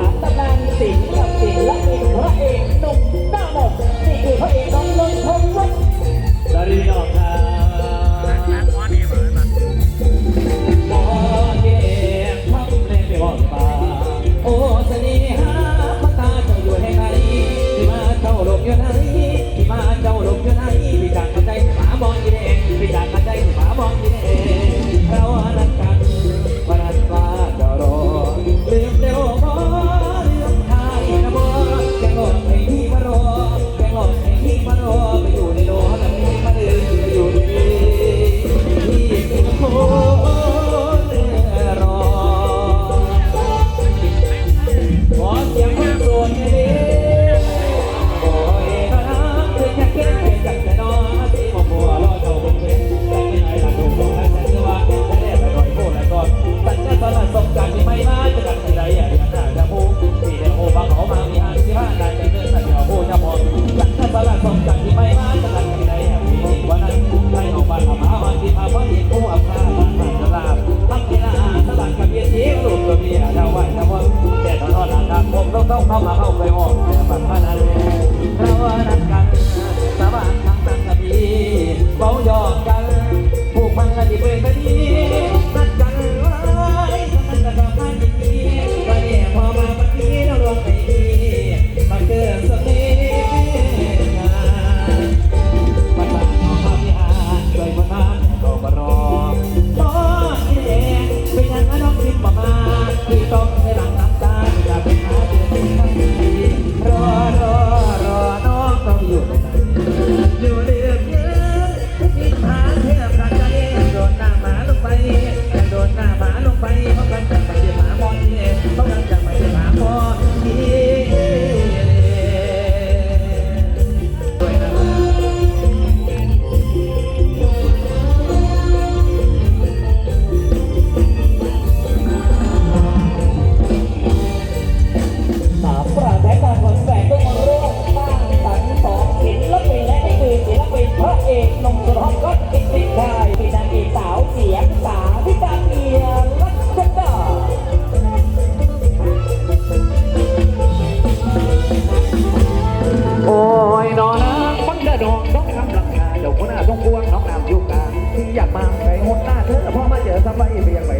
ามตำนานสิง จังหวัแสงต้องร่วมสร้างสรรสองศิลปินและนี่คือศิลปินพระเอกนมสดก็ติดติดชายปสาวเสียงสาพิการเมียรัชดาอ้ยนอนนะคนเดินดองต้องทำหลังคาเดี๋ยวคนหน้าต้องกวงน้องนามยุกาที่อยากมาไปหหน้าเธอพ่อมาเจอสบายเบียงไหว